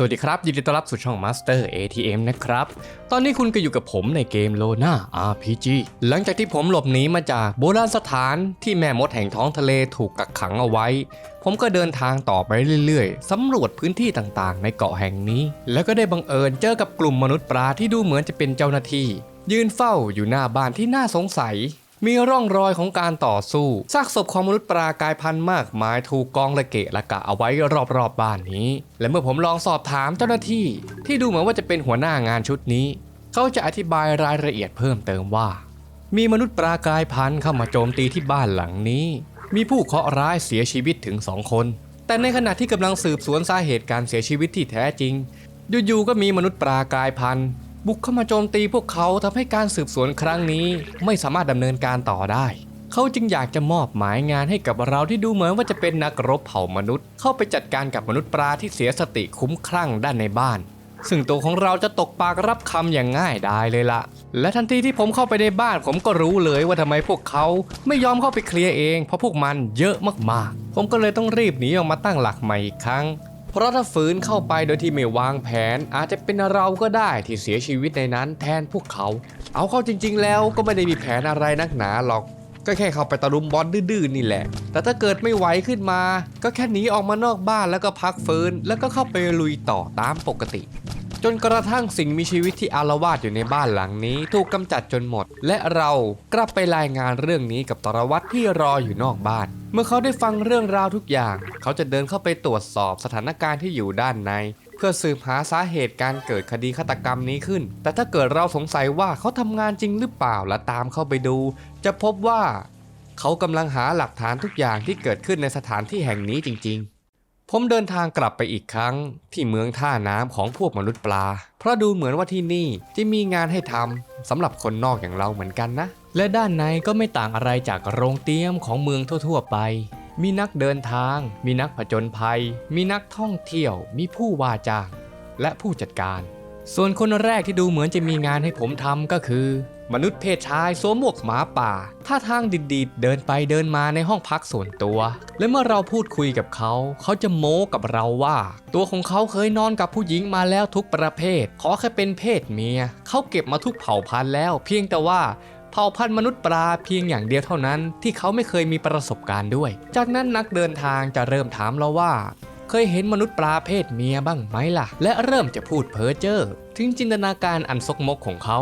สวัสดีครับ ยินดีต้อนรับสู่ช่อง Master ATM นะครับ ตอนนี้คุณก็อยู่กับผมในเกม Lona RPG หลังจากที่ผมหลบหนีมาจากโบราณสถานที่แม่มดแห่งท้องทะเลถูกกักขังเอาไว้ ผมก็เดินทางต่อไปเรื่อยๆ สำรวจพื้นที่ต่างๆ ในเกาะแห่งนี้ แล้วก็ได้บังเอิญเจอกับกลุ่มมนุษย์ปลาที่ดูเหมือนจะเป็นเจ้าหน้าที่ ยืนเฝ้าอยู่หน้าบ้านที่น่าสงสัย มีร่องรอยของการต่อสู้ซากศพของมนุษย์ปลากายพันธุ์มากมายถูกกองระเกะระกะเอาไว้รอบๆบบ้านนี้ และเมื่อผมลองสอบถามเจ้าหน้าที่ ที่ดูเหมือนว่าจะเป็นหัวหน้างานชุดนี้ เขาจะอธิบายรายละเอียดเพิ่มเติมว่า มีมนุษย์ปลากายพันธุ์เข้ามาโจมตีที่บ้านหลังนี้ มีผู้เคราะห์ร้ายเสียชีวิตถึงสองคน แต่ในขณะที่กำลังสืบสวนสาเหตุการเสียชีวิตที่แท้จริงอยู่ๆก็มีมนุษย์ปลากายพันธุ์ บุกเข้ามาโจมตีพวกเขาทำให้การสืบสวนครั้งนี้ ไม่สามารถดำเนินการต่อได้ เขาจึงอยากจะมอบหมายงานให้กับเราที่ดูเหมือนว่าจะเป็นนักรบเผ่ามนุษย์ เข้าไปจัดการกับมนุษย์ปลาที่เสียสติคุ้มคลั่งด้านในบ้าน ซึ่งตัวของเราจะตกปากรับคำอย่างง่ายดายเลยละและทันทีที่ผมเข้าไปในบ้านผมก็รู้เลยว่าทำไมพวกเขาไม่ยอมเข้าไปเคลียร์เอง เพราะพวกมันเยอะมากๆ ผมก็เลยต้องรีบหนีออกมาตั้งหลักใหม่อีกครั้ง เพราะถ้าฝืนเข้าไปโดยที่ไม่วางแผน อาจจะเป็นเราก็ได้ที่เสียชีวิตในนั้นแทนพวกเขา เอาเข้าจริง ๆ แล้วก็ไม่ได้มีแผนอะไรนักหนาหรอก ก็แค่เข้าไปตะลุมบอลดื้อๆนี่แหละ แต่ถ้าเกิดไม่ไหวขึ้นมา ก็แค่หนีออกมานอกบ้านแล้วก็พักฟื้น แล้วก็เข้าไปลุยต่อตามปกติจนกระทั่งสิ่งมีชีวิตที่อารวาสอยู่ในบ้านหลังนี้ ถูกกำจัดจนหมด และเรากลับไปรายงานเรื่องนี้กับตรวัตรที่รออยู่นอกบ้าน เมื่อเขาได้ฟังเรื่องราวทุกอย่าง เขาจะเดินเข้าไปตรวจสอบสถานการณ์ที่อยู่ด้านใน เพื่อสืบหาสาเหตุการเกิดคดีฆาตกรรมนี้ขึ้น แต่ถ้าเกิดเราสงสัยว่าเขาทำงานจริงหรือเปล่าและตามเข้าไปดู จะพบว่า เขากำลังหาหลักฐานทุกอย่างที่เกิดขึ้นในสถานที่แห่งนี้จริง ๆ ผมเดินทางกลับไปอีกครั้ง ที่เมืองท่าน้ำของพวกมนุษย์ปลา เพราะดูเหมือนว่าที่นี่จะมีงานให้ทำสำหรับคนนอกอย่างเราเหมือนกันนะ และด้านในก็ไม่ต่างอะไรจากโรงเตี้ยมของเมืองทั่วๆไป มีนักเดินทาง มีนักผจญภัย มีนักท่องเที่ยว มีผู้ว่าจ้าง และผู้จัดการ ส่วนคนแรกที่ดูเหมือนจะมีงานให้ผมทำก็คือ มนุษย์เพศชายสวมหมวกหมาป่า ท่าทางดิดๆเดินไปเดินมาในห้องพักส่วนตัว และเมื่อเราพูดคุยกับเขา เขาจะโม้กับเราว่า ตัวของเขาเคยนอนกับผู้หญิงมาแล้วทุกประเภท ขอแค่เป็นเพศเมีย เขาเก็บมาทุกเผ่าพันธุ์แล้ว เพียงแต่ว่า เผ่าพันธุ์มนุษย์ปลาเพียงอย่างเดียวเท่านั้นที่เขาไม่เคยมีประสบการณ์ด้วย จากนั้นนักเดินทางจะเริ่มถามเราว่า เคยเห็นมนุษย์ปลาเพศเมียบ้างไหมล่ะ และเริ่มจะพูดเพ้อเจ้อถึงจินตนาการอันซกมกของเขา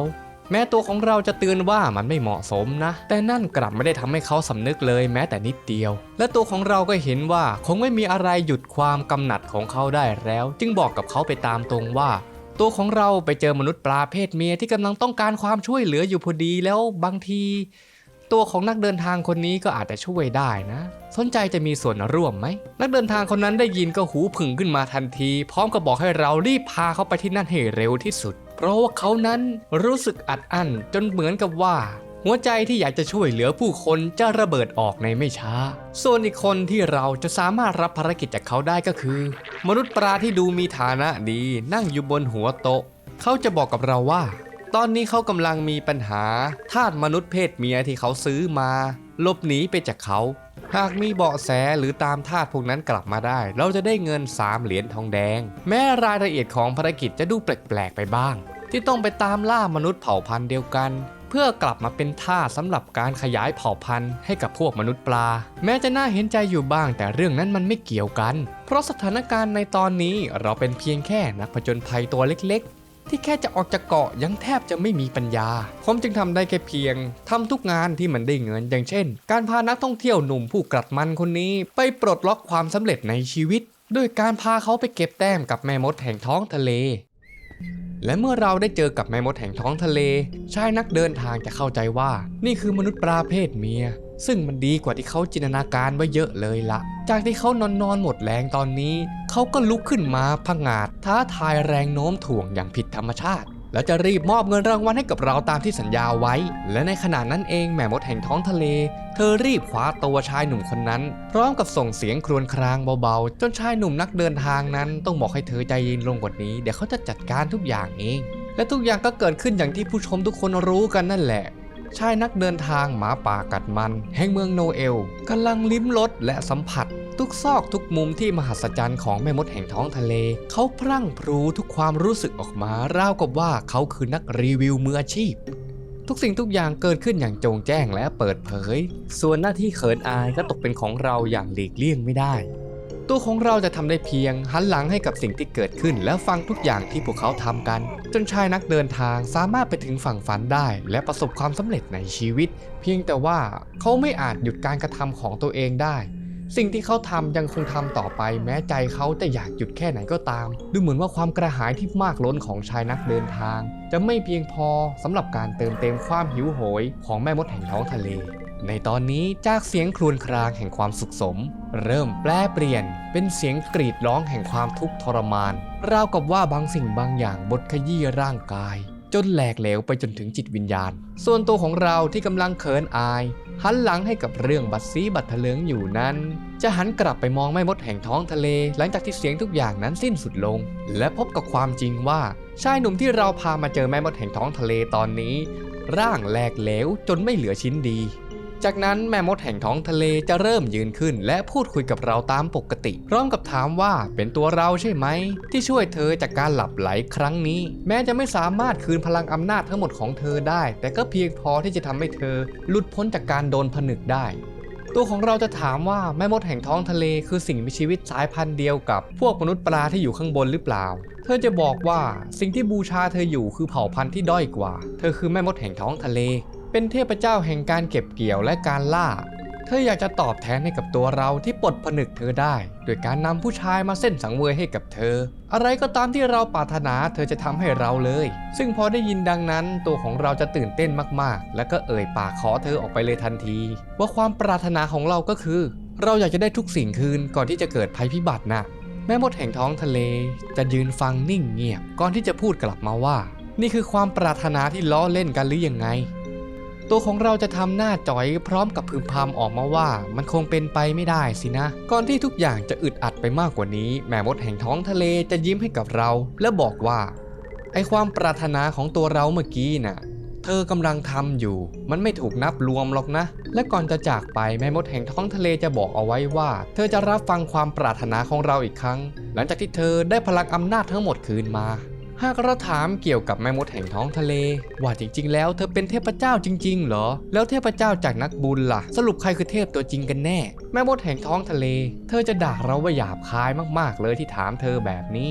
แม้ตัวของเราจะเตือนว่ามันไม่เหมาะสมนะ แต่นั่นกลับไม่ได้ทำให้เขาสำนึกเลยแม้แต่นิดเดียว และตัวของเราก็เห็นว่าคงไม่มีอะไรหยุดความกำหนัดของเขาได้แล้ว จึงบอกกับเขาไปตามตรงว่า ตัวของเราไปเจอมนุษย์ปลาเพศเมียที่กำลังต้องการความช่วยเหลืออยู่พอดีแล้วบางที ตัวของนักเดินทางคนนี้ก็อาจจะช่วยได้นะ สนใจจะมีส่วนร่วมไหม นักเดินทางคนนั้นได้ยินก็หูผึ่งขึ้นมาทันที พร้อมกับบอกให้เรารีบพาเขาไปที่นั่นให้เร็วที่สุด เพราะว่าเขานั้นรู้สึกอัดอั้นจนเหมือนกับว่า หัวใจที่อยากจะช่วยเหลือผู้คนจะระเบิดออกในไม่ช้า ส่วนอีกคนที่เราจะสามารถรับภารกิจจากเขาได้ก็คือ มนุษย์ปลาที่ดูมีฐานะดีนั่งอยู่บนหัวโต๊ะ เขาจะบอกกับเราว่า ตอนนี้เขากำลังมีปัญหาทาสมนุษย์เพศเมียที่เขาซื้อมาหลบหนีไปจากเขา หากมีเบาะแสหรือตามทาสพวกนั้นกลับมาได้ เราจะได้เงิน 3 เหรียญทองแดง แม้รายละเอียดของภารกิจจะดูแปลกๆไปบ้าง ที่ต้องไปตามล่ามนุษย์เผ่าพันธุ์เดียวกัน เพื่อกลับมาเป็นท่าสำหรับการขยายเผ่าพันธุ์ให้กับพวกมนุษย์ปลา แม้จะน่าเห็นใจอยู่บ้างแต่เรื่องนั้นมันไม่เกี่ยวกัน เพราะสถานการณ์ในตอนนี้เราเป็นเพียงแค่นักผจญภัยตัวเล็กๆ ที่แค่จะออกจากเกาะยังแทบจะไม่มีปัญญา ผมจึงทำได้แค่เพียงทำทุกงานที่มันได้เงินอย่างเช่น การพานักท่องเที่ยวหนุ่มผู้กลัดมันคนนี้ ไปปลดล็อกความสำเร็จในชีวิต ด้วยการพาเขาไปเก็บแต้มกับแม่มดแห่งท้องทะเล และเมื่อเราได้เจอกับแมมมดแห่งท้องทะเล ชายนักเดินทางจะเข้าใจว่า นี่คือมนุษย์ปลาเพศเมีย ซึ่งมันดีกว่าที่เขาจินตนาการไว้เยอะเลยละ จากที่เขานอนนอนหมดแรงตอนนี้ เขาก็ลุกขึ้นมาผงาดท้าทายแรงโน้มถ่วงอย่างผิดธรรมชาติ แล้วจะรีบมอบเงินรางวัลให้กับเราตามที่สัญญาไว้ และในขณะนั้นเองแม่มดแห่งท้องทะเล เธอรีบคว้าตัวชายหนุ่มคนนั้น พร้อมกับส่งเสียงครวญครางเบาๆ จนชายหนุ่มนักเดินทางนั้น ต้องบอกให้เธอใจเย็นลงกว่านี้ เดี๋ยวเขาจะจัดการทุกอย่างเอง และทุกอย่างก็เกิดขึ้นอย่างที่ผู้ชมทุกคนรู้กันนั่นแหละ ชายนักเดินทางหมาป่ากัดมัน แห่งเมืองโนเอลกำลังลิ้มรสและสัมผัส ทุกซอกทุกมุมที่มหัศจรรย์ของแม่มดแห่งท้องทะเล เขาพรั่งพรูทุกความรู้สึกออกมาราวกับว่าเขาคือนักรีวิวมืออาชีพ ทุกสิ่งทุกอย่างเกิดขึ้นอย่างจงแจ้งและเปิดเผย ส่วนหน้าที่เขินอายก็ตกเป็นของเราอย่างหลีกเลี่ยงไม่ได้ ตัวของเราจะทำได้เพียงหันหลังให้กับสิ่งที่เกิดขึ้น แล้วฟังทุกอย่างที่พวกเขาทำกัน จนชายนักเดินทางสามารถไปถึงฝั่งฝันได้ และประสบความสำเร็จในชีวิต เพียงแต่ว่าเขาไม่อาจหยุดการกระทำของตัวเองได้ สิ่งที่เขาทำยังคงทำต่อไป แม้ใจเขาจะอยากหยุดแค่ไหนก็ตาม ดูเหมือนว่าความกระหายที่มากล้นของชายนักเดินทาง จะไม่เพียงพอสำหรับการเติมเต็มความหิวโหย ของแม่มดแห่งท้องทะเล ในตอนนี้จากเสียงครวญครางแห่งความสุขสม เริ่มแปลเปลี่ยน เป็นเสียงกรีดร้องแห่งความทุกข์ทรมาน ราวกับว่าบางสิ่งบางอย่างบดขยี้ร่างกาย จนแหลกเหลวไปจนถึงจิตวิญญาณ ส่วนตัวของเราที่กำลังเขินอาย หันหลังให้กับเรื่องบัตรซีบัตรเถลิงอยู่นั้น จะหันกลับไปมองแม่มดแห่งท้องทะเล หลังจากที่เสียงทุกอย่างนั้นสิ้นสุดลง และพบกับความจริงว่าชายหนุ่มที่เราพามาเจอแม่มดแห่งท้องทะเลตอนนี้ ร่างแหลกเหลวจนไม่เหลือชิ้นดี จากนั้นแม่มดแห่งท้องทะเลจะเริ่มยืนขึ้น และพูดคุยกับเราตามปกติ พร้อมกับถามว่าเป็นตัวเราใช่ไหม ที่ช่วยเธอจากการหลับไหลครั้งนี้ แม้จะไม่สามารถคืนพลังอำนาจทั้งหมดของเธอได้ แต่ก็เพียงพอที่จะทำให้เธอหลุดพ้นจากการโดนผนึกได้ตัวของเราจะถามว่าแม่มดแห่งท้องทะเลคือสิ่งมีชีวิตสายพันธุ์เดียวกับ พวกมนุษย์ปลาที่อยู่ข้างบนหรือเปล่า เธอจะบอกว่าสิ่งที่บูชาเธออยู่คือเผ่าพันธุ์ที่ด้อยกว่า เธอคือแม่มดแห่งท้องทะเล เป็นเทพเจ้าแห่งการเก็บเกี่ยวและการล่า เธออยากจะตอบแทนให้กับตัวเราที่ปลดผนึกเธอได้ โดยการนำผู้ชายมาเส้นสังเวยให้กับเธอ อะไรก็ตามที่เราปรารถนาเธอจะทำให้เราเลย ซึ่งพอได้ยินดังนั้น ตัวของเราจะตื่นเต้นมากๆ และก็เอ่ยปากขอเธอออกไปเลยทันที ว่าความปรารถนาของเราก็คือ เราอยากจะได้ทุกสิ่งคืนก่อนที่จะเกิดภัยพิบัตินะแม่มดแห่งท้องทะเลจะยืนฟังนิ่งเงียบก่อนที่จะพูดกลับมาว่า นี่คือความปรารถนาที่ล้อเล่นกันหรือยังไง ตัวของเราจะทำหน้าจ๋อยพร้อมกับพึมพำออกมาว่ามันคงเป็นไปไม่ได้สินะ ก่อนที่ทุกอย่างจะอึดอัดไปมากกว่านี้ แม่มดแห่งท้องทะเลจะยิ้มให้กับเรา และบอกว่า ไอความปรารถนาของตัวเราเมื่อกี้น่ะเธอกำลังทำอยู่ มันไม่ถูกนับรวมหรอกนะ และก่อนจะจากไปแม่มดแห่งท้องทะเลจะบอกเอาไว้ว่า เธอจะรับฟังความปรารถนาของเราอีกครั้ง หลังจากที่เธอได้พลังอำนาจทั้งหมดคืนมา หากเราถามเกี่ยวกับแม่มดแห่งท้องทะเล ว่าจริง ๆ แล้วเธอเป็นเทพเจ้าจริง ๆ เหรอ แล้วเทพเจ้าจากนักบุญล่ะ สรุปใครคือเทพตัวจริงกันแน่ แม่มดแห่งท้องทะเล เธอจะด่าเราว่าหยาบคายมากๆ เลยที่ถามเธอแบบนี้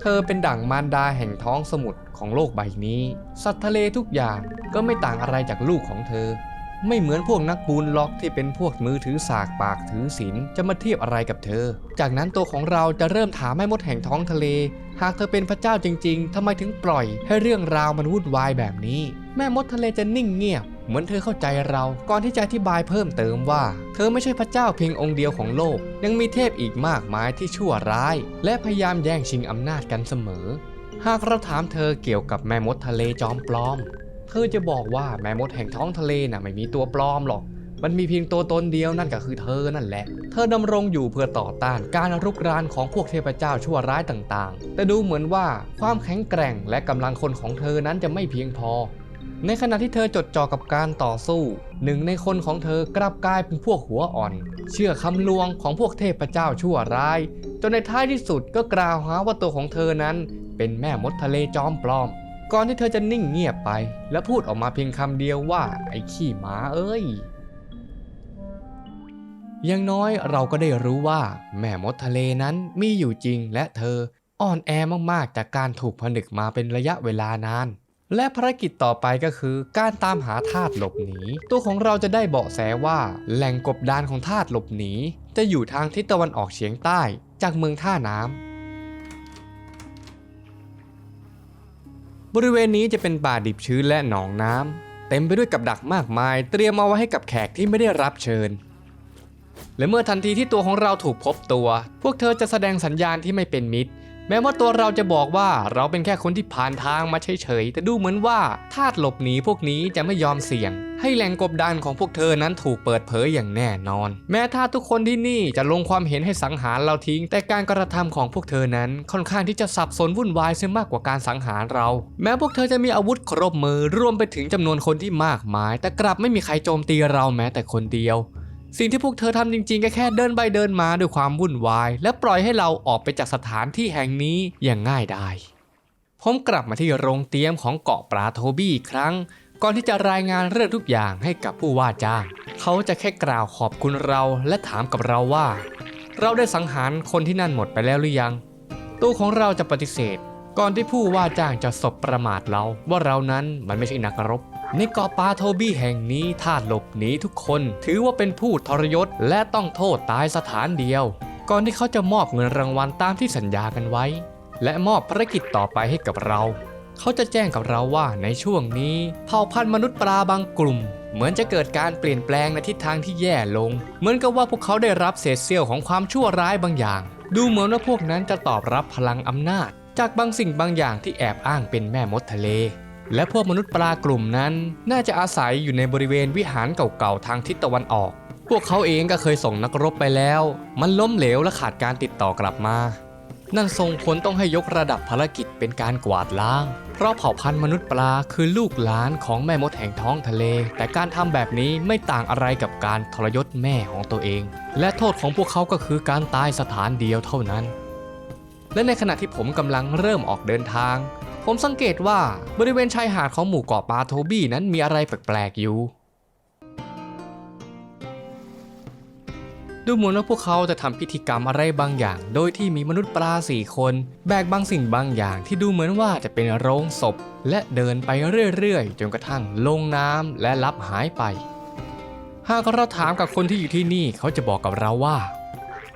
เธอเป็นดั่งมารดาแห่งท้องสมุทรของโลกใบนี้ สัตว์ทะเลทุกอย่างก็ไม่ต่างอะไรจากลูกของเธอ ไม่เหมือนพวกนักบุญล็อกที่เป็นพวกมือถือสากปากถือศีลจะมาเทียบอะไรกับเธอ จากนั้นตัวของเราจะเริ่มถามแม่มดแห่งท้องทะเล หากเธอเป็นพระเจ้าจริง ๆทำไมถึงปล่อยให้เรื่องราวมันวุ่นวายแบบนี้ แม่มดทะเลจะนิ่งเงียบ เหมือนเธอเข้าใจเราก่อนที่จะอธิบายเพิ่มเติมว่า เธอไม่ใช่พระเจ้าเพียงองค์เดียวของโลก ยังมีเทพอีกมากมายที่ชั่วร้าย และพยายามแย่งชิงอำนาจกันเสมอ หากเราถามเธอเกี่ยวกับแม่มดทะเลจอมปลอม เธอจะบอกว่าแม่มดแห่งท้องทะเลน่ะไม่มีตัวปลอมหรอก มันมีเพียงตัวตนเดียวนั่นก็คือเธอนั่นแหละ เธอดำรงอยู่เพื่อต่อต้านการรุกรานของพวกเทพเจ้าชั่วร้ายต่างๆ แต่ดูเหมือนว่าความแข็งแกร่งและกำลังคนของเธอนั้นจะไม่เพียงพอ ในขณะที่เธอจดจ่อกับการต่อสู้ หนึ่งในคนของเธอกลับกลายเป็นพวกหัวอ่อน เชื่อคำลวงของพวกเทพเจ้าชั่วร้าย จนในท้ายที่สุดก็กล่าวหาว่าตัวของเธอนั้น เป็นแม่มดทะเลจอมปลอมก่อนที่เธอจะนิ่งเงียบไป และพูดออกมาเพียงคำเดียวว่าไอ้ขี้หมาเอ้ย ย่างน้อยเราก็ได้รู้ว่า แม่มดทะเลนั้นมีอยู่จริงและเธอ อ่อนแอมากๆจากการถูกผนึกมาเป็นระยะเวลานาน และภารกิจต่อไปก็คือการตามหาทาสหลบหนี ตัวของเราจะได้เบาะแสว่า แหล่งกบดานของทาสหลบหนี จะอยู่ทางทิศตะวันออกเฉียงใต้ จากเมืองท่าน้ำบริเวณนี้จะเป็นป่าดิบชื้นและหนองน้ำเต็มไปด้วยกับดักมากมาย เตรียมเอาไว้ให้กับแขกที่ไม่ได้รับเชิญ และเมื่อทันทีที่ตัวของเราถูกพบตัว พวกเธอจะแสดงสัญญาณที่ไม่เป็นมิตร แม้ว่าตัวเราจะบอกว่าเราเป็นแค่คนที่ผ่านทางมาเฉยๆ แต่ดูเหมือนว่าทาสหลบหนีพวกนี้จะไม่ยอมเสี่ยง ให้แหล่งกบดานของพวกเธอนั้นถูกเปิดเผยอย่างแน่นอน แม้ทาทุกคนที่นี่จะลงความเห็นให้สังหารเราทิ้ง แต่การกระทำของพวกเธอนั้นค่อนข้างที่จะสับสนวุ่นวายเสียมากกว่าการสังหารเรา แม้พวกเธอจะมีอาวุธครบมือรวมไปถึงจำนวนคนที่มากมาย แต่กลับไม่มีใครโจมตีเราแม้แต่คนเดียว สิ่งที่พวกเธอทำจริงๆ ก็แค่เดินไปเดินมาด้วยความวุ่นวาย และปล่อยให้เราออกไปจากสถานที่แห่งนี้อย่างง่ายดายผมกลับมาที่โรงเตรียมของเกาะปลาโทบี้อีกครั้ง ก่อนที่จะรายงานเรื่องทุกอย่างให้กับผู้ว่าจ้างเขาจะแค่กล่าวขอบคุณเราและถามกับเราว่า เราได้สังหารคนที่นั่นหมดไปแล้วหรือยัง ตู้ของเราจะปฏิเสธ ก่อนที่ผู้ว่าจ้างจะสบประมาทเราว่าเรานั้นมันไม่ใช่นักรบ ในเกาะปาโทบี้แห่งนี้ถ้าหลบหนีทุกคนถือว่าเป็นผู้ทรยศและต้องโทษตายสถานเดียว ก่อนที่เขาจะมอบเงินรางวัลตามที่สัญญากันไว้ และมอบภารกิจต่อไปให้กับเรา เขาจะแจ้งกับเราว่าในช่วงนี้เผ่าพันธุ์มนุษย์ปลาบางกลุ่ม เหมือนจะเกิดการเปลี่ยนแปลงในทิศทางที่แย่ลง เหมือนกับว่าพวกเขาได้รับเศษเสี้ยวของความชั่วร้ายบางอย่าง ดูเหมือนว่าพวกนั้นจะตอบรับพลังอำนาจ จากบางสิ่งบางอย่างที่แอบอ้างเป็นแม่มดทะเล และพวกมนุษย์ปลากลุ่มนั้น น่าจะอาศัยอยู่ในบริเวณวิหารเก่าๆทางทิศตะวันออก พวกเขาเองก็เคยส่งนักรบไปแล้ว มันล้มเหลวและขาดการติดต่อกลับมา นั่นส่งผลต้องให้ยกระดับภารกิจเป็นการกวาดล้าง เพราะเผ่าพันธุ์มนุษย์ปลาคือลูกหลานของแม่มดแห่งท้องทะเล แต่การทำแบบนี้ไม่ต่างอะไรกับการทรยศแม่ของตัวเอง และโทษของพวกเขาก็คือการตายสถานเดียวเท่านั้นและในขณะที่ผมกำลังเริ่มออกเดินทาง ผมสังเกตว่าบริเวณชายหาดของหมู่เกาะปาโทบี้นั้นมีอะไรแปลกๆอยู่ ดูเหมือนว่าพวกเขาจะทำพิธีกรรมอะไรบางอย่าง โดยที่มีมนุษย์ปลาสี่คนแบกบางสิ่งบางอย่างที่ดูเหมือนว่าจะเป็นโรงศพ และเดินไปเรื่อยๆ จนกระทั่งลงน้ำและลับหายไป หากเราถามกับคนที่อยู่ที่นี่เขาจะบอกกับเราว่า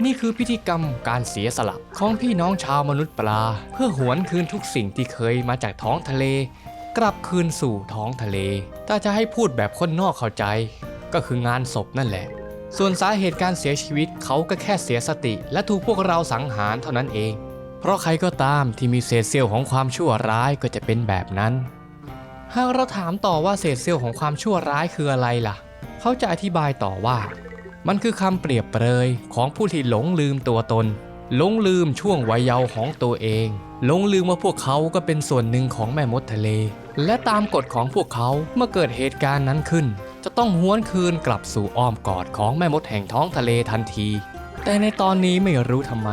นี่คือพิธีกรรมการเสียสละของพี่น้องชาวมนุษย์ปลา เพื่อหวนคืนทุกสิ่งที่เคยมาจากท้องทะเล กลับคืนสู่ท้องทะเล ถ้าจะให้พูดแบบคนนอกเข้าใจ ก็คืองานศพนั่นแหละ ส่วนสาเหตุการเสียชีวิตเขาก็แค่เสียสติ และถูกพวกเราสังหารเท่านั้นเอง เพราะใครก็ตามที่มีเศษเสี้ยวของความชั่วร้ายก็จะเป็นแบบนั้น หากเราถามต่อว่าเศษเสี้ยวของความชั่วร้ายคืออะไรล่ะ เขาจะอธิบายต่อว่า มันคือคำเปรียบเปรยของผู้ที่หลงลืมตัวตน หลงลืมช่วงวัยเยาว์ของตัวเองหลงลืมว่าพวกเขาก็เป็นส่วนหนึ่งของแม่มดทะเล และตามกฎของพวกเขาเมื่อเกิดเหตุการณ์นั้นขึ้น จะต้องหวนคืนกลับสู่อ้อมกอดของแม่มดแห่งท้องทะเลทันที แต่ในตอนนี้ไม่รู้ทำไม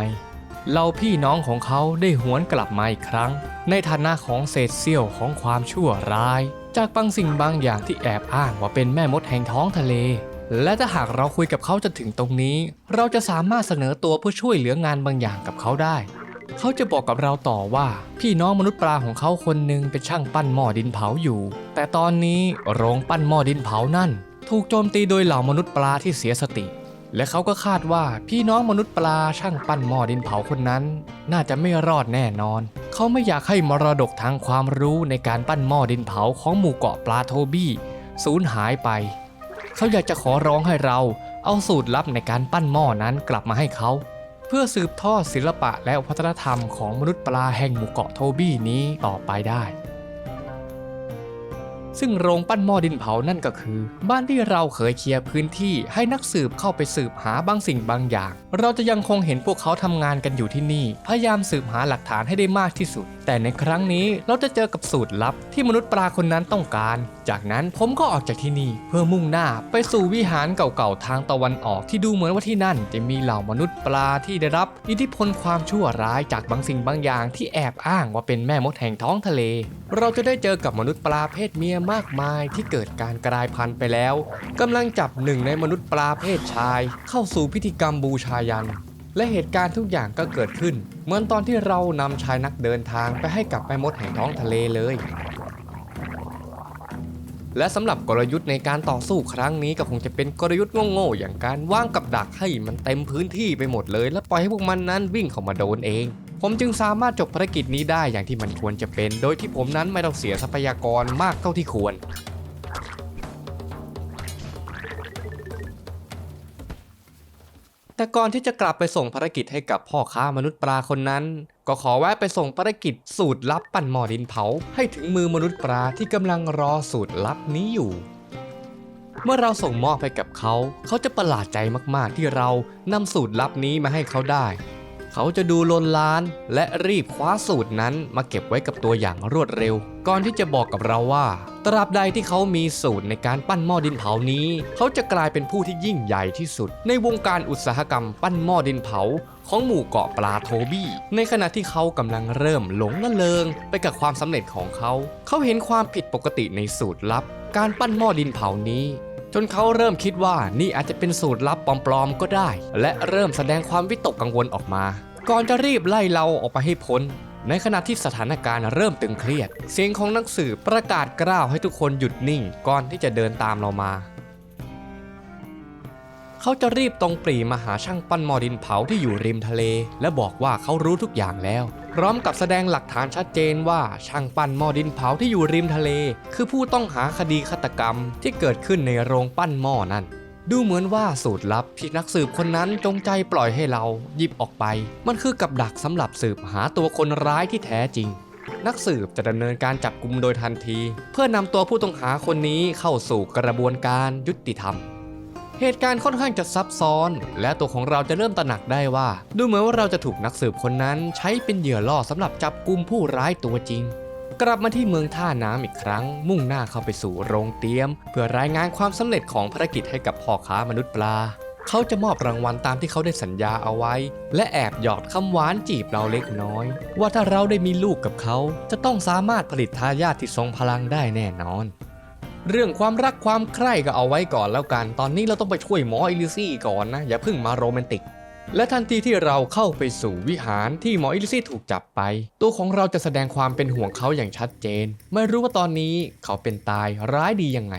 เราพี่น้องของเขาได้หวนกลับมาอีกครั้ง ในฐานะของเศษเสี้ยวของความชั่วร้าย จากบางสิ่งบางอย่างที่แอบอ้างว่าเป็นแม่มดแห่งท้องทะเล และถ้าหากเราคุยกับเขาจนถึงตรงนี้ เราจะสามารถเสนอตัวเพื่อช่วยเหลืองานบางอย่างกับเขาได้ เขาจะบอกกับเราต่อว่าพี่น้องมนุษย์ปลาของเขาคนหนึ่งเป็นช่างปั้นหม้อดินเผาอยู่ แต่ตอนนี้โรงปั้นหม้อดินเผานั่น ถูกโจมตีโดยเหล่ามนุษย์ปลาที่เสียสติ และเขาก็คาดว่าพี่น้องมนุษย์ปลาช่างปั้นหม้อดินเผาคนนั้น น่าจะไม่รอดแน่นอน เขาไม่อยากให้มรดกทางความรู้ในการปั้นหม้อดินเผาของหมู่เกาะปลาโทบี้สูญหายไป เขาอยากจะขอร้องให้เราเอาสูตรลับในการปั้นหม้อนั้นกลับมาให้เขา เพื่อสืบทอดศิลปะและวัฒนธรรมของมนุษย์ปลาแห่งหมู่เกาะโทบี้นี้ต่อไปได้ ซึ่งโรงปั้นหม้อดินเผานั่นก็คือ บ้านที่เราเคยเคลียร์พื้นที่ให้นักสืบเข้าไปสืบหาบางสิ่งบางอย่าง เราจะยังคงเห็นพวกเขาทำงานกันอยู่ที่นี่ พยายามสืบหาหลักฐานให้ได้มากที่สุด แต่ในครั้งนี้เราจะเจอกับสูตรลับที่มนุษย์ปลาคนนั้นต้องการ จากนั้นผมก็ออกจากที่นี่เพื่อมุ่งหน้าไปสู่วิหารเก่าๆทางตะวันออกที่ดูเหมือนว่าที่นั่น จะมีเหล่ามนุษย์ปลาที่ได้รับอิทธิพลความชั่วร้ายจากบางสิ่งบางอย่างที่แอบอ้างว่าเป็นแม่มดแห่งท้องทะเล เราจะได้เจอกับมนุษย์ปลาเพศเมียมากมายที่เกิดการกลายพันธุ์ไปแล้วกำลังจับหนึ่งในมนุษย์ปลาเพศชาย เข้าสู่พิธีกรรมบูชายัน และเหตุการณ์ทุกอย่างก็เกิดขึ้น เหมือนตอนที่เรานำชายนักเดินทางไปให้กับแม่มดแห่งท้องทะเลเลย และสำหรับกลยุทธ์ในการต่อสู้ครั้งนี้ก็คงจะเป็นกลยุทธ์โง่ๆอย่างการวางกับดักให้มันเต็มพื้นที่ไปหมดเลย และปล่อยให้พวกมันนั้นวิ่งเข้ามาโดนเอง ผมจึงสามารถจบภารกิจนี้ได้อย่างที่มันควรจะเป็น โดยที่ผมนั้นไม่ต้องเสียทรัพยากรมากเท่าที่ควร แต่ก่อนที่จะกลับไปส่งภารกิจให้กับพ่อค้ามนุษย์ปลาคนนั้น ก็ขอแวะไปส่งภารกิจสูตรลับปั่นหม้อดินเผา ให้ถึงมือมนุษย์ปลาที่กำลังรอสูตรลับนี้อยู่ เมื่อเราส่งมอบให้กับเขา เขาจะประหลาดใจมากๆที่เรานำสูตรลับนี้มาให้เขาได้ เขาจะดูลนลาน และรีบคว้าสูตรนั้นมาเก็บไว้กับตัวอย่างรวดเร็ว ก่อนที่จะบอกกับเราว่า ตราบใดที่เขามีสูตรในการปั้นหม้อดินเผานี้ เขาจะกลายเป็นผู้ที่ยิ่งใหญ่ที่สุด ในวงการอุตสาหกรรมปั้นหม้อดินเผาของหมู่เกาะปลาโทบี้ ในขณะที่เขากำลังเริ่มหลงละเลงไปกับความสำเร็จของเขา เขาเห็นความผิดปกติในสูตรลับ การปั้นหม้อดินเผานี้ จนเขาเริ่มคิดว่านี่อาจจะเป็นสูตรลับปลอมๆก็ได้ และเริ่มแสดงความวิตกกังวลออกมา ก่อนจะรีบไล่เราออกไปให้พ้นในขณะที่สถานการณ์เริ่มตึงเครียด เสียงของนักสืบประกาศกล้าวให้ทุกคนหยุดนิ่งก่อนที่จะเดินตามเรามา เขาจะรีบตรงปรีมาหาช่างปั้นมอดินเผาที่อยู่ริมทะเล และบอกว่าเขารู้ทุกอย่างแล้ว พร้อมกับแสดงหลักฐานชัดเจนว่าช่างปั้นหม้อดินเผาที่อยู่ริมทะเล คือผู้ต้องหาคดีฆาตกรรมที่เกิดขึ้นในโรงปั้นหม้อนั่นดูเหมือนว่าสูตรลับที่นักสืบคนนั้นจงใจปล่อยให้เราหยิบออกไป มันคือกับดักสำหรับสืบหาตัวคนร้ายที่แท้จริง นักสืบจะดำเนินการจับกลุ่มโดยทันที เพื่อนำตัวผู้ต้องหาคนนี้เข้าสู่กระบวนการยุติธรรม เหตุการณ์ค่อนข้างจะซับซ้อน และตัวของเราจะเริ่มตระหนักได้ว่า ดูเหมือนว่าเราจะถูกนักสืบคนนั้น ใช้เป็นเหยื่อล่อสำหรับจับกลุ่มผู้ร้ายตัวจริง กลับมาที่เมืองท่าน้ำอีกครั้ง มุ่งหน้าเข้าไปสู่โรงเตรียม เพื่อรายงานความสำเร็จของภารกิจให้กับพ่อค้ามนุษย์ปลา เขาจะมอบรางวัลตามที่เขาได้สัญญาเอาไว้ และแอบหยอดคำหวานจีบเราเล็กน้อย ว่าถ้าเราได้มีลูกกับเขา จะต้องสามารถผลิตทายาทที่ทรงพลังได้แน่นอน เรื่องความรักความใคร่ก็เอาไว้ก่อนแล้วกัน ตอนนี้เราต้องไปช่วยหมออิลิซี่ก่อนนะ อย่าเพิ่งมาโรแมนติก และทันทีที่เราเข้าไปสู่วิหารที่หมออิลิซี่ถูกจับไป ตัวของเราจะแสดงความเป็นห่วงเขาอย่างชัดเจน ไม่รู้ว่าตอนนี้เขาเป็นตายร้ายดียังไง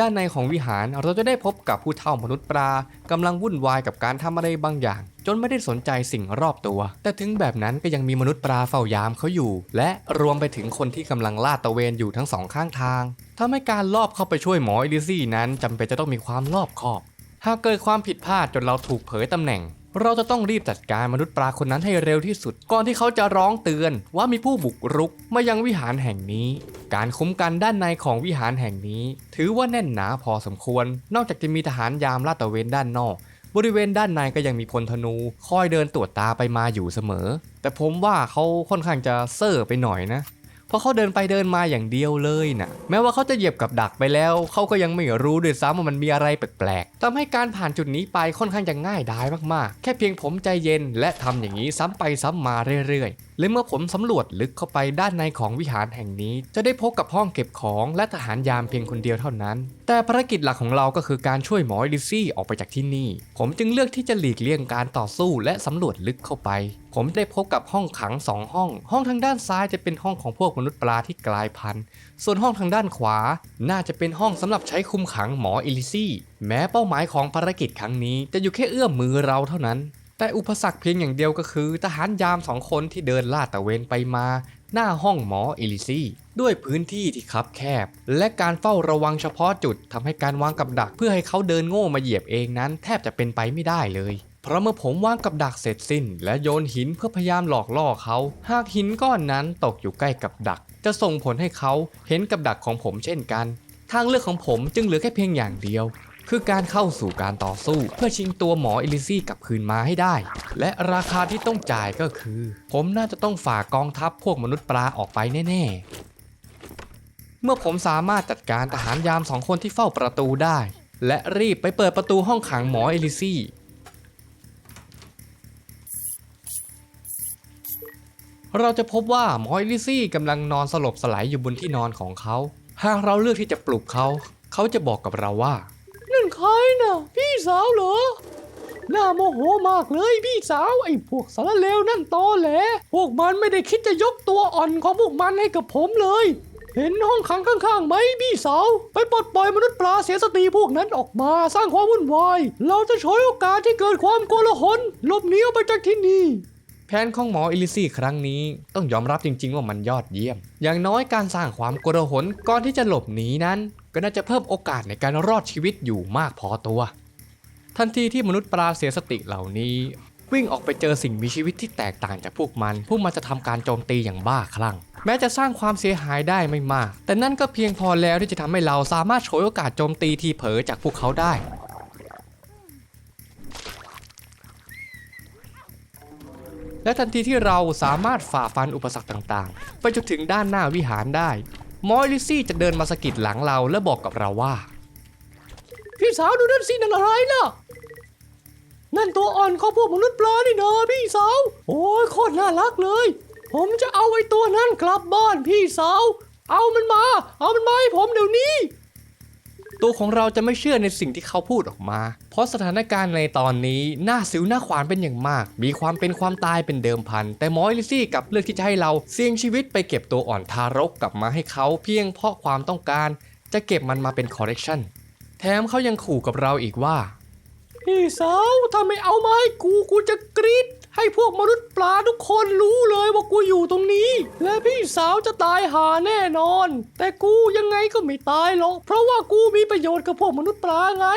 ด้านในของวิหารเราจะได้พบกับผู้เฒ่ามนุษย์ปลากำลังวุ่นวายกับการทำอะไรบางอย่าง จนไม่ได้สนใจสิ่งรอบตัว แต่ถึงแบบนั้นก็ยังมีมนุษย์ปลาเฝ้ายามเขาอยู่ และรวมไปถึงคนที่กำลังลาดตะเวนอยู่ทั้งสองข้างทางทำให้การลอบเข้าไปช่วยหมอเอลิซี่นั้นจำเป็นจะต้องมีความรอบคอบ หากเกิดความผิดพลาดจนเราถูกเผยตำแหน่ง เราจะต้องรีบจัดการมนุษย์ปลาคนนั้นให้เร็วที่สุด ก่อนที่เขาจะร้องเตือนว่ามีผู้บุกรุกมายังวิหารแห่งนี้ การคุ้มกันด้านในของวิหารแห่งนี้ ถือว่าแน่นหนาพอสมควร นอกจากจะมีทหารยามลาดตระเวนด้านนอก บริเวณด้านในก็ยังมีพลธนู คอยเดินตรวจตาไปมาอยู่เสมอ แต่ผมว่าเขาค่อนข้างจะเซ่อไปหน่อยนะ เพราะเขาเดินไปเดินมาอย่างเดียวเลยนะแม้ว่าเขาจะเหยียบกับดักไปแล้วเขาก็ยังไม่รู้ด้วยซ้ำว่ามันมีอะไรแปลกๆทำให้การผ่านจุดนี้ไปค่อนข้างจะง่ายดายมากๆ แค่เพียงผมใจเย็นและทำอย่างนี้ซ้ำไปซ้ำมาเรื่อยๆและเมื่อผมสำรวจลึกเข้าไปด้านในของวิหารแห่งนี้ จะได้พบกับห้องเก็บของและทหารยามเพียงคนเดียวเท่านั้น แต่ภารกิจหลักของเราก็คือการช่วยหมอเอลิซี่ออกไปจากที่นี่ ผมจึงเลือกที่จะหลีกเลี่ยงการต่อสู้และสำรวจลึกเข้าไป ผมได้พบกับห้องขังสองห้อง ห้องทางด้านซ้ายจะเป็นห้องของพวกมนุษย์ปลาที่กลายพันธุ์ ส่วนห้องทางด้านขวา น่าจะเป็นห้องสำหรับใช้คุมขังหมอเอลิซี่ แม้เป้าหมายของภารกิจครั้งนี้จะอยู่แค่เอื้อมมือเราเท่านั้น แต่อุปสรรคเพียงอย่างเดียวก็คือ ทหารยามสองคนที่เดินลาดตะเวนไปมา หน้าห้องหมอเอลิซี่ด้วยพื้นที่ที่คับแคบ และการเฝ้าระวังเฉพาะจุดทำให้การวางกับดักเพื่อให้เขาเดินโง่มาเหยียบเองนั้น แทบจะเป็นไปไม่ได้เลย เพราะเมื่อผมวางกับดักเสร็จสิ้น และโยนหินเพื่อพยายามหลอกล่อเขา หากหินก้อนนั้นตกอยู่ใกล้กับดัก จะส่งผลให้เขาเห็นกับดักของผมเช่นกัน ทางเลือกของผมจึงเหลือแค่เพียงอย่างเดียว คือการเข้าสู่การต่อสู้ เพื่อชิงตัวหมอเอลิซี่กลับคืนมาให้ได้ และราคาที่ต้องจ่ายก็คือ ผมน่าจะต้องฝ่ากองทัพพวกมนุษย์ปลาออกไปแน่ ๆ เมื่อผมสามารถจัดการทหารยามสองคนที่เฝ้าประตูได้ และรีบไปเปิดประตูห้องขังหมอเอลิซี่เราจะพบว่าหมอเอลิซี่กำลังนอนสลบสลายอยู่บนที่นอนของเขา หากเราเลือกที่จะปลุกเขา เขาจะบอกกับเราว่า นั่นใครน่ะ พี่สาวเหรอ น่าโมโหมากเลยพี่สาวไอ้พวกสารเลวนั่นตอแหล พวกมันไม่ได้คิดจะยกตัวอ่อนของพวกมันให้กับผมเลย เห็นห้องขังข้างๆไหมพี่สาว ไปปลดปล่อยมนุษย์ปลาเสียสติพวกนั้นออกมาสร้างความวุ่นวาย เราจะฉวยโอกาสที่เกิดความโกลาหลหลบหนีออกไปจากที่นี่แผนของหมอเอลิซี่ครั้งนี้ต้องยอมรับจริงๆว่ามันยอดเยี่ยม อย่างน้อยการสร้างความโกลาหลก่อนที่จะหลบหนีนั้น ก็น่าจะเพิ่มโอกาสในการรอดชีวิตอยู่มากพอตัว ทันทีที่มนุษย์ปลาเสียสติเหล่านี้ วิ่งออกไปเจอสิ่งมีชีวิตที่แตกต่างจากพวกมัน พวกมันจะทำการโจมตีอย่างบ้าคลั่ง แม้จะสร้างความเสียหายได้ไม่มาก แต่นั่นก็เพียงพอแล้วที่จะทำให้เราสามารถฉวยโอกาสโจมตีที่เผลอจากพวกเขาได้และทันทีที่เราสามารถฝ่าฟันอุปสรรคต่างๆ ไปจนถึงด้านหน้าวิหารได้ มอยลิซี่จะเดินมาสะกิดหลังเราและบอกกับเราว่า พี่สาวดูนั่นสินั่นอะไรล่ะ นั่นตัวอ่อนของพวกมนุษย์ปลานี่นาพี่สาว โอ้ยโคตรน่ารักเลย ผมจะเอาไอ้ตัวนั้นกลับบ้านพี่สาว เอามันมา เอามันมาให้ผมเดี๋ยวนี้ ตัวของเราจะไม่เชื่อในสิ่งที่เขาพูดออกมา เพราะสถานการณ์ในตอนนี้หน้าสิวหน้าขวานเป็นอย่างมาก มีความเป็นความตายเป็นเดิมพัน แต่มอริซี่กับเลือกที่จะให้เราเสี่ยงชีวิตไปเก็บตัวอ่อนทารกกลับมาให้เขาเพียงเพราะความต้องการ จะเก็บมันมาเป็นคอร์เรคชั่นแถมเขายังขู่กับเราอีกว่าพี่สาวถ้าไม่เอามาให้กูกูจะกรีด ให้พวกมนุษย์ปลาทุกคนรู้เลยว่ากูอยู่ตรงนี้ และพี่สาวจะตายหาแน่นอน แต่กูยังไงก็ไม่ตายหรอกเพราะว่ากูมีประโยชน์กับพวกมนุษย์ปลาไง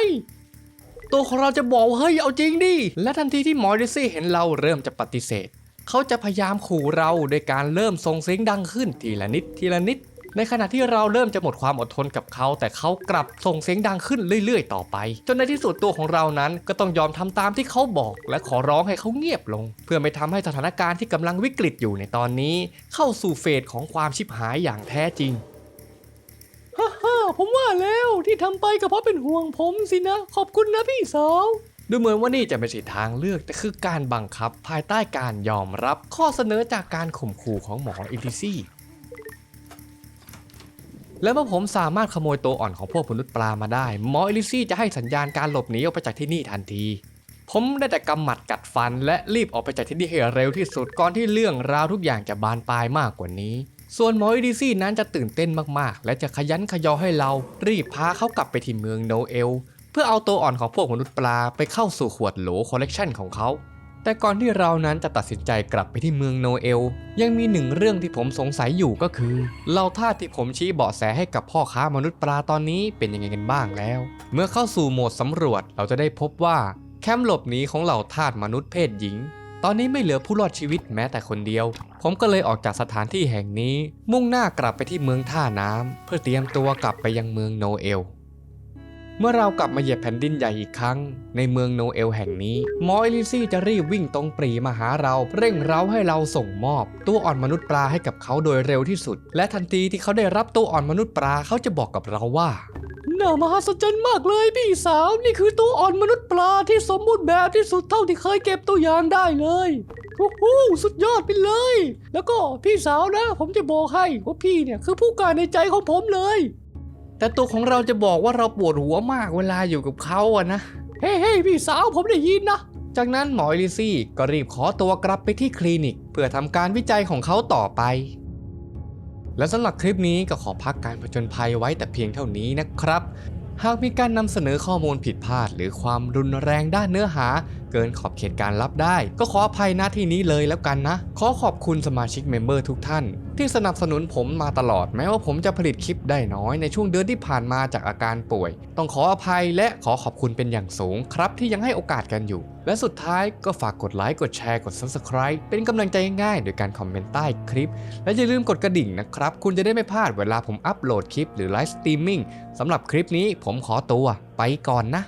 ตัวของเราจะบอกว่าเฮ้ยเอาจริงดิและทันทีที่มอริซี่เห็นเราเริ่มจะปฏิเสธ เขาจะพยายามขู่เราโดยการเริ่มส่งเสียงดังขึ้นทีละนิดทีละนิด ในขณะที่เราเริ่มจะหมดความอดทนกับเขา แต่เขากลับส่งเสียงดังขึ้นเรื่อย ๆ ต่อไป จนในที่สุดตัวของเรานั้นก็ต้องยอมทำตามที่เขาบอก และขอร้องให้เขาเงียบลง เพื่อไม่ทำให้สถานการณ์ที่กำลังวิกฤตอยู่ในตอนนี้ เข้าสู่เฟสของความชิบหายอย่างแท้จริงฮ่าฮ่าผมว่าแล้วที่ทำไปก็เพราะเป็นห่วงผมสินะ ขอบคุณนะพี่สาวดูเหมือนว่านี่จะไม่ใช่ทางเลือกแต่คือการบังคับภายใต้การยอมรับข้อเสนอจากการข่มขู่ของหมออินทิซี่ และเมื่อผมสามารถขโมยตัวอ่อนของพวกมนุษย์ปลามาได้หมอเอลิซี่จะให้สัญญาณการหลบหนีออกไปจากที่นี่ทันที ผมได้แต่กำหมัดกัดฟันและรีบออกไปจากที่นี่ให้เร็วที่สุดก่อนที่เรื่องราวทุกอย่างจะบานปลายมากกว่านี้ ส่วนหมอเอลิซี่นั้นจะตื่นเต้นมากๆ และจะขยันขยอให้เรารีบพาเขากลับไปที่เมืองโนเอลเพื่อเอาตัวอ่อนของพวกมนุษย์ปลาไปเข้าสู่ขวดโหลคอลเลกชันของเขา แต่ก่อนที่เรานั้นจะตัดสินใจกลับไปที่เมืองโนเอล ยังมีหนึ่งเรื่องที่ผมสงสัยอยู่ก็คือเหล่าทาสที่ผมชี้เบาะแสให้กับพ่อค้ามนุษย์ปลาตอนนี้เป็นยังไงกันบ้างแล้ว เมื่อเข้าสู่โหมดสำรวจเราจะได้พบว่าแคมป์หลบหนีของเหล่าทาสมนุษย์เพศหญิง ตอนนี้ไม่เหลือผู้รอดชีวิตแม้แต่คนเดียว ผมก็เลยออกจากสถานที่แห่งนี้ มุ่งหน้ากลับไปที่เมืองท่าน้ำเพื่อเตรียมตัวกลับไปยังเมืองโนเอล เมื่อเรากลับมาเหยียบแผ่นดินใหญ่อีกครั้ง ในเมืองโนเอลแห่งนี้หมอเอลิซี่จะรีบวิ่งตรงปรีมาหาเรา เร่งเร้าให้เราส่งมอบ ตัวอ่อนมนุษย์ปลาให้กับเขาโดยเร็วที่สุด และทันทีที่เขาได้รับตัวอ่อนมนุษย์ปลาเขาจะบอกกับเราว่าน่ามหัศจรรย์มากเลยพี่สาว นี่คือตัวอ่อนมนุษย์ปลาที่สมบูรณ์แบบที่สุดเท่าที่เคยเก็บตัวอย่างได้เลยโอ้โหสุดยอดไปเลย แล้วก็พี่สาวนะ ผมจะบอกให้ว่าพี่เนี่ยคือผู้การในใจของผมเลย แต่ตัวของเราจะบอกว่าเราปวดหัวมากเวลาอยู่กับเขาอะนะ เฮ้เฮ้พี่สาวผมได้ยินนะ จากนั้นหมอเอลิซี่ก็รีบขอตัวกลับไปที่คลินิก เพื่อทำการวิจัยของเขาต่อไป และสำหรับคลิปนี้ก็ขอพักการผจญภัยไว้แต่เพียงเท่านี้นะครับ หากมีการนำเสนอข้อมูลผิดพลาด หรือความรุนแรงด้านเนื้อหาเกินขอบเขตการรับได้ ก็ขออภัยหน้าที่นี้เลยแล้วกันนะ ขอขอบคุณสมาชิกเมมเบอร์ทุกท่าน ที่สนับสนุนผมมาตลอดแม้ว่าผมจะผลิตคลิปได้น้อยในช่วงเดือนที่ผ่านมาจากอาการป่วย ต้องขออภัยและขอขอบคุณเป็นอย่างสูงครับที่ยังให้โอกาสกันอยู่ และสุดท้ายก็ฝากกดไลค์กดแชร์กด Subscribe เป็นกำลังใจง่ายๆโดยการคอมเมนต์ใต้คลิป และอย่าลืมกดกระดิ่งนะครับคุณจะได้ไม่พลาดเวลาผมอัปโหลดคลิปหรือไลฟ์สตรีมมิ่งสำหรับคลิปนี้ผมขอตัวไปก่อนนะ